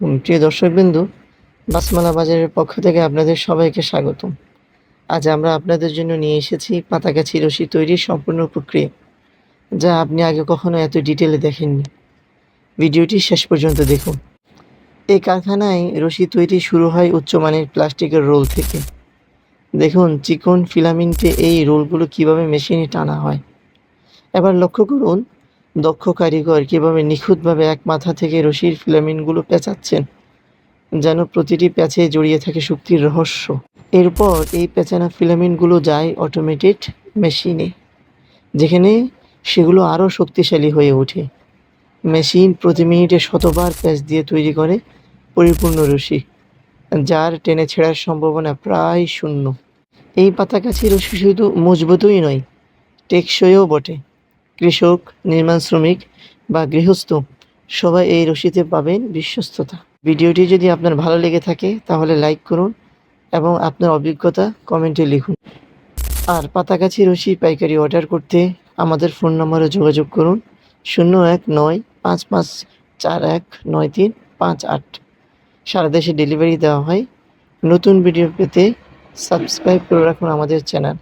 প্রিয় দর্শকবিন্দু বাসমালা বাজারের পক্ষ থেকে আপনাদের সবাইকে স্বাগতম। আজ আমরা আপনাদের জন্য নিয়ে এসেছি পাতাগাছি রশি তৈরির সম্পূর্ণ প্রক্রিয়া, যা আপনি আগে কখনো এত ডিটেলে দেখেননি। ভিডিওটি শেষ পর্যন্ত দেখুন। এই কারখানায় রশি তৈরি শুরু হয় উচ্চমানের প্লাস্টিকের রোল থেকে। দেখুন, চিকন ফিলামেন্টে এই রোলগুলো কীভাবে মেশিনে টানা হয়। এবার লক্ষ্য করুন দক্ষ কারিগর কীভাবে নিখুঁতভাবে এক মাথা থেকে রশির ফিলামিনগুলো পেঁচাচ্ছেন, যেন প্রতিটি প্যাচে জড়িয়ে থাকে শক্তির রহস্য। এরপর এই পেঁচানো ফিলামিনগুলো যায় অটোমেটেড মেশিনে যেখানে সেগুলো আরও শক্তিশালী হয়ে ওঠে। মেশিন প্রতি মিনিটে শতবার প্যাচ দিয়ে তৈরি করে পরিপূর্ণ রশি, যার টেনে ছেঁড়ার সম্ভাবনা প্রায় শূন্য। এই পাতাগাছি রশি শুধু মজবুতই নয়, টেকসইও বটে। কৃষক, নির্মাণ শ্রমিক বা গৃহস্থ, সবাই এই রশিতে পাবেন বিশ্বস্ততা। ভিডিওটি যদি আপনার ভালো লেগে থাকে, তাহলে লাইক করুন এবং আপনার অভিজ্ঞতা কমেন্টে লিখুন। আর পাতাগাছি রশি পাইকারি অর্ডার করতে আমাদের ফোন নম্বরে যোগাযোগ করুন শূন্য এক নয় পাঁচ পাঁচ চার এক নয় তিন পাঁচ আট। সারা দেশে ডেলিভারি দেওয়া হয়। নতুন ভিডিও পেতে সাবস্ক্রাইব করে রাখুন আমাদের চ্যানেল।